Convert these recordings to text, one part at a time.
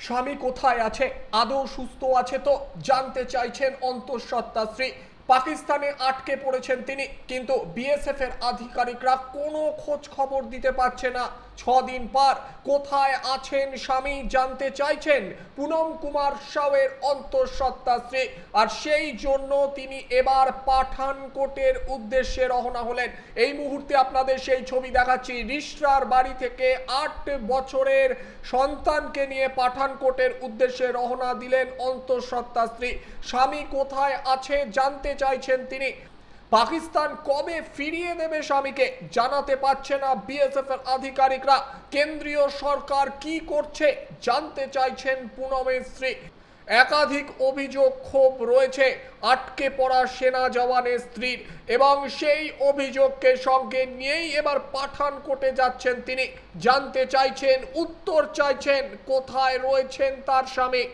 স্বামী কোথায় আছে? আদৌ সুস্থ আছে তো? জানতে চাইছেন অন্তঃসত্ত্বা স্ত্রী পাকিস্তানে আটকে পড়েছেন তিনি। কিন্তু বিএসএফ এর আধিকারিকরা কোনো খোঁজ খবর দিতে পারছে না। ছদিন পর কোথায় আছেন স্বামী জানতে চাইছেন পুনম কুমার সাউয়ের অন্তঃসত্ত্বা স্ত্রী আর সেই জন্য তিনি এবার পাঠানকোটের উদ্দেশ্যে রওনা হলেন। এই মুহূর্তে আপনাদের সেই ছবি দেখাচ্ছি। রিশরার বাড়ি থেকে আট বছরের সন্তানকে নিয়ে পাঠানকোটের উদ্দেশ্যে রওনা দিলেন অন্তঃসত্ত্বা স্ত্রী স্বামী কোথায় আছে জানতে চাইছেন তিনি। পাকিস্তান কবে ফিরিয়ে দেবে স্বামীকে জানাতে পারছে না বিএসএফ এর আধিকারিকরা। কেন্দ্রীয় সরকার কি করছে জানতে চাইছেন পুনমের স্ত্রী একাধিক অভিযোগ ক্ষোভ রয়েছে, আটকে পড়া সেনা জওয়ানের স্ত্রীর, এবং সেই অভিযোগকে সঙ্গে নিয়েই এবার পাঠানকোটে যাচ্ছেন তিনি। জানতে চাইছেন, উত্তর চাইছেন, কোথায় রয়েছেন তার স্বামী।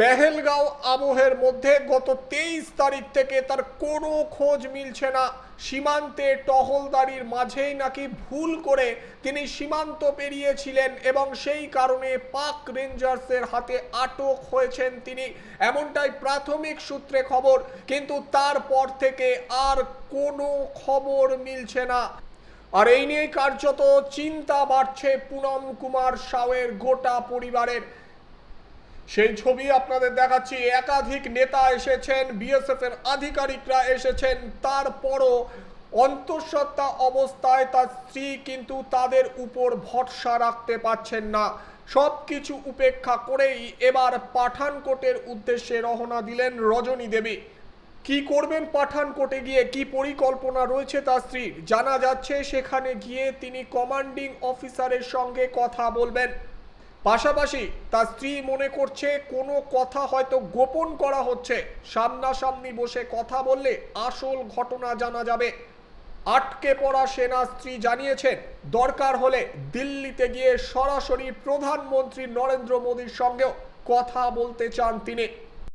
পেহেলগাঁও আবহের মধ্যে গত তেইশ তারিখ থেকে তার কোনো খোঁজ মিলছে না। সীমান্তে টহলদারির মাঝেই নাকি ভুল করে তিনি সীমান্ত পেরিয়েছিলেন এবং সেই কারণে পাক রেঞ্জার্সের হাতে আটক হয়েছেন তিনি। এমনটাই প্রাথমিক সূত্রে খবর, কিন্তু তারপর থেকে আর কোনো খবর মিলছে না। আর এই নিয়ে কার্যত চিন্তা বাড়ছে পুনম কুমার সাউয়ের গোটা পরিবারের। সেই ছবি আপনাদের দেখাচ্ছি। একাধিক নেতা এসেছেন বিএসএফ এর আধিকারিকরা এসেছেন। তারপরও অন্তঃসত্ত্বা অবস্থায় তার স্ত্রী কিন্তু তাদের উপর ভরসা রাখতে পারছেন না। সব কিছু উপেক্ষা করেই এবার পাঠানকোটের উদ্দেশ্যে রওনা দিলেন রজনী দেবী। কি করবেন পাঠানকোটে গিয়ে? কি পরিকল্পনা রয়েছে তার স্ত্রীর? জানা যাচ্ছে সেখানে গিয়ে তিনি কমান্ডিং অফিসারের সঙ্গে কথা বলবেন। পাশাপাশি তার স্ত্রী মনে করছে কোনো কথা হয়তো গোপন করা হচ্ছে। সামনাসামনি বসে কথা বললে আসল ঘটনা জানা যাবে। আটকে পড়া সেনা স্ত্রী জানিয়েছেন, দরকার হলে দিল্লিতে গিয়ে সরাসরি প্রধানমন্ত্রী নরেন্দ্র মোদীর সঙ্গেও কথা বলতে চান তিনি।